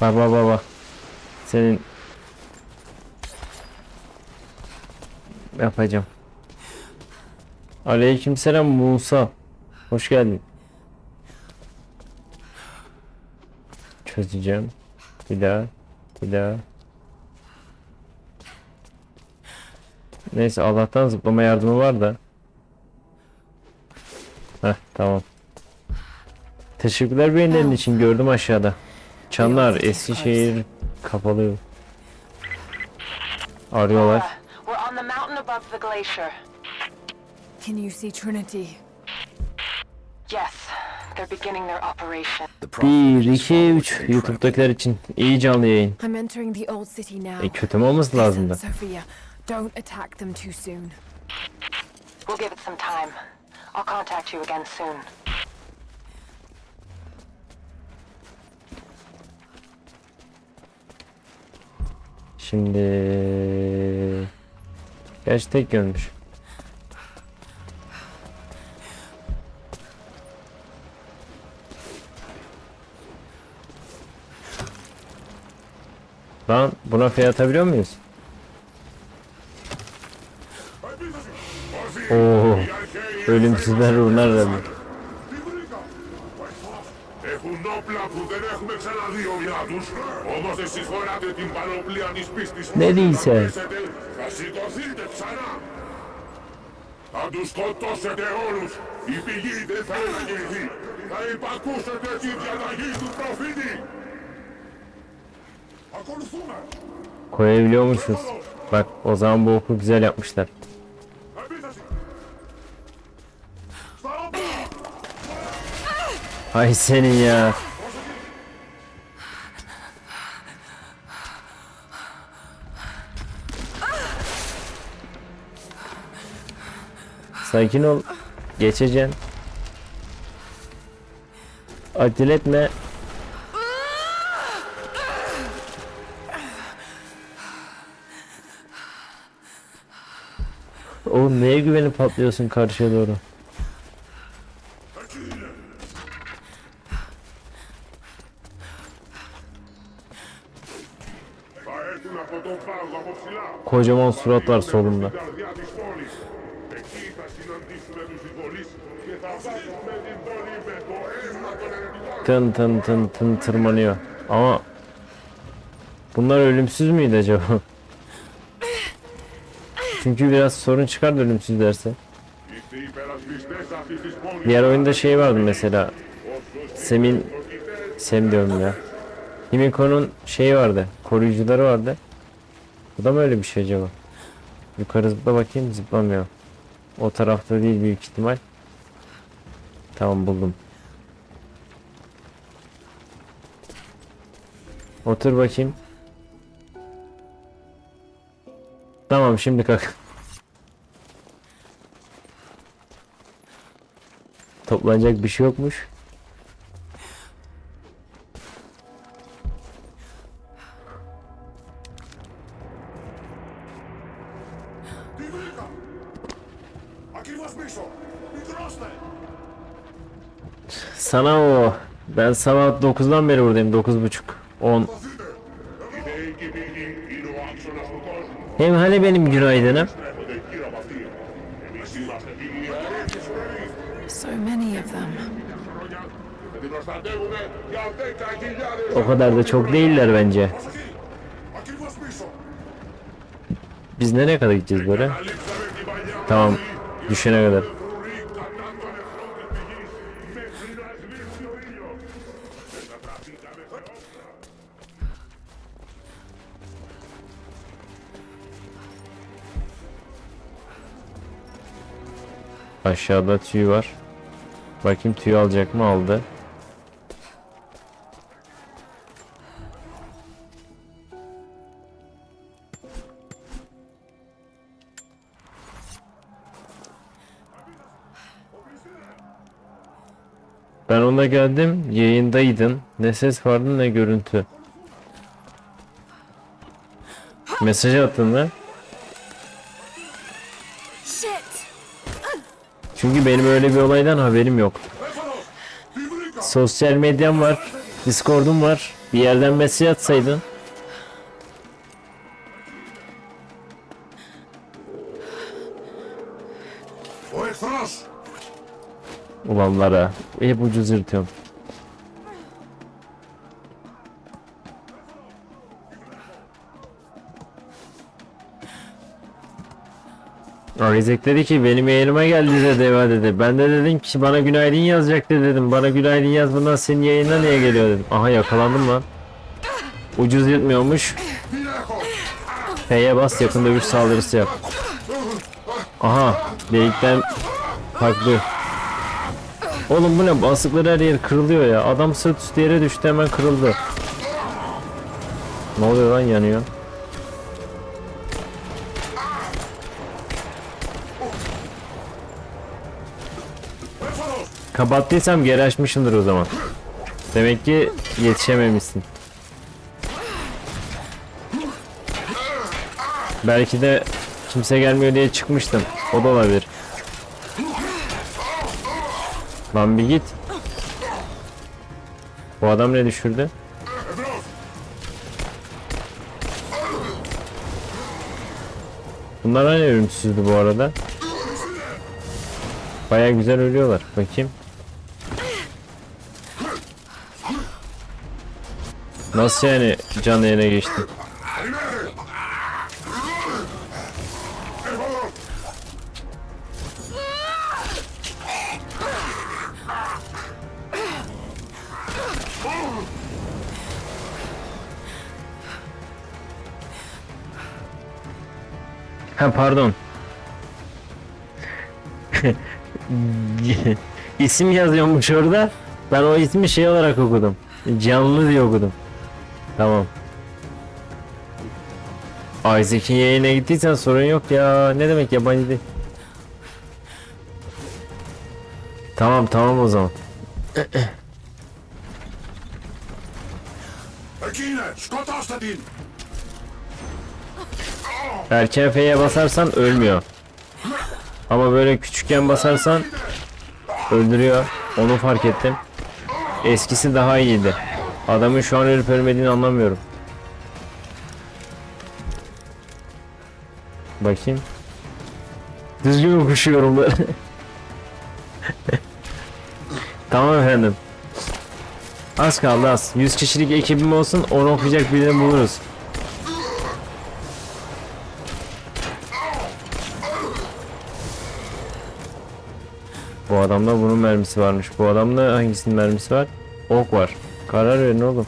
Bak bak bak bak. Senin yapacağım. Aleykümselam Musa. Hoş geldin. Çözeceğim. Bir daha. Bir daha. Neyse Allah'tan zıplama yardımı var da. Heh tamam. Teşekkürler beğenilerin için gördüm aşağıda. Çanlar Eskişehir kapalı. Arıyorlar. We're on the mountain above the glacier. Can you see Trinity? Yes, they're beginning their operation. 1, 2, 3 YouTube'dakiler için iyi canlı yayın. I'm entering the old city now. E kötü mü olması lazım da. Sophia, don't attack them too soon. We'll give it some time. I'll contact you again soon. Şimdi Gerçi tek yönmüş. Lan buna fiyat atabiliyor muyuz? Oo, ölümsüzler ruhlar herhalde. που δίσε. θα σηκωθείτε ξανά. Θα τους σκοτώσετε όλους. Η πηγή δεν θα αναγεννηθεί. Θα υπακούσετε τη διαταγή του προφήτη. Ακολουθούμε. Koyabiliyormuşuz. Bak o zaman bu oku güzel yapmışlar. Επίθεση. Στα όπλα. Ay senin ya. Sakin ol. Geçeceksin. Acele etme. Oğlum neye güvenip patlıyorsun karşıya doğru? Kocaman surat var solunda. Στην καρδιά της πόλης. Εκεί θα συναντήσουμε τους εισβολείς και θα βάζουμε την πόλη με το αίμα των ερευνητών. Tın tın tın tın tırmanıyor. Ama bunlar ölümsüz müydü acaba? Çünkü biraz sorun çıkar da ölümsüz derse. Είστε οι υπερασπιστές αυτής της πόλης. Diğer oyunda şey vardı mesela. Sem'in Sem diyorum ya. Himiko'nun şeyi vardı. Koruyucuları vardı. Bu da mı öyle bir şey acaba? Yukarı zıpla bakayım zıplamıyor. O tarafta değil büyük ihtimal. Tamam buldum. Otur bakayım. Tamam şimdi kalk. Toplanacak bir şey yokmuş. Sana o. Ben sabah 9'dan beri buradayım. 9.30. 10. Hem hani benim günaydınım? O kadar da çok değiller bence. Biz nereye kadar gideceğiz böyle? Tamam. Düşene kadar. Aşağıda tüy var. Bakayım tüy alacak mı aldı. Ben ona geldim yayındaydın. Ne ses vardı ne görüntü. Mesaj attın lan. Çünkü benim öyle bir olaydan haberim yok. Sosyal medyam var. Discord'um var. Bir yerden mesaj atsaydın. Oye, Ulanlara. Hep ucuz yırtıyorum. Isaac dedi ki benim yayınıma geldi dedi Eva dedi. Ben de dedim ki bana günaydın yazacaktı dedim. Bana günaydın yazmadan senin yayına niye geliyor dedim. Aha yakalandım lan. Ucuz yırtmıyormuş. F'ye bas yakın dövüş saldırısı yap. Aha delikten farklı. Oğlum bu ne? Basıkları her yer kırılıyor ya. Adam sırt üstü yere düştü hemen kırıldı. Ne oluyor lan yanıyor? Kapattıysam geri açmışımdır o zaman. Demek ki yetişememişsin. Belki de kimse gelmiyor diye çıkmıştım. O da olabilir. Lan bir git. Bu adam ne düşürdü? Bunlar hani ölümsüzdü bu arada. Baya güzel ölüyorlar. Bakayım. Nasıl yani canlı yerine geçti? Ha pardon. isim yazıyormuş orada. Ben o ismi şey olarak okudum. Canlı diye okudum. Tamam. Isaac'in yayına gittiysen sorun yok ya. Ne demek yabancı değil. Tamam tamam o zaman. Erkine, Scott Astadin. Erken F'ye basarsan ölmüyor. Ama böyle küçükken basarsan öldürüyor. Onu fark ettim. Eskisi daha iyiydi. Adamın şu an ölüp ölmediğini anlamıyorum. Bakayım. Düzgün okuşuyorum da. tamam efendim. Az kaldı az. 100 kişilik ekibim olsun onu okuyacak birini buluruz. adamda bunun mermisi varmış. Bu adamda hangisinin mermisi var? Ok var. Karar verin oğlum.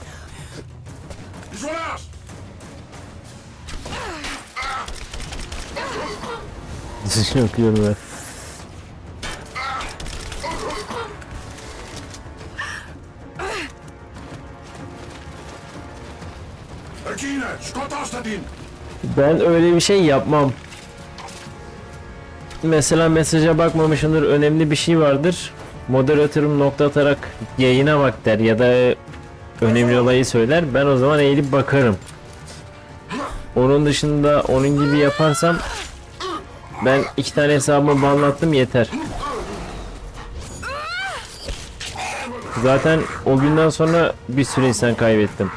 Dışına okuyorum ben. Ben öyle bir şey yapmam. Mesela mesaja bakmamışımdır önemli bir şey vardır. Moderatörüm nokta atarak yayına bak der ya da önemli olayı söyler. Ben o zaman eğilip bakarım. Onun dışında onun gibi yaparsam ben iki tane hesabımı banlattım yeter. Zaten o günden sonra bir sürü insan kaybettim.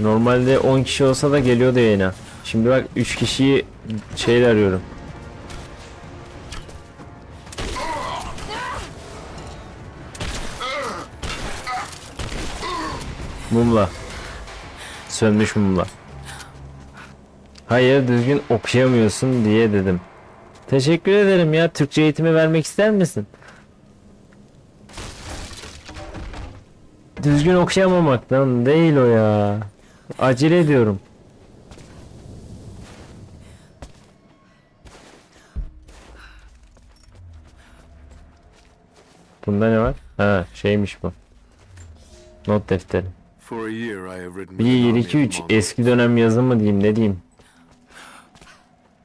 Normalde 10 kişi olsa da geliyordu yayına. Şimdi bak 3 kişiyi şeyle arıyorum. Mumla. Sönmüş mumla. Hayır düzgün okuyamıyorsun diye dedim. Teşekkür ederim ya. Türkçe eğitimi vermek ister misin? Düzgün okuyamamaktan değil o ya. Acele ediyorum. Bunda ne var? Ha şeymiş bu. Not defteri. Written 1, 2, 3 eski dönem yazımı diyeyim ne diyeyim.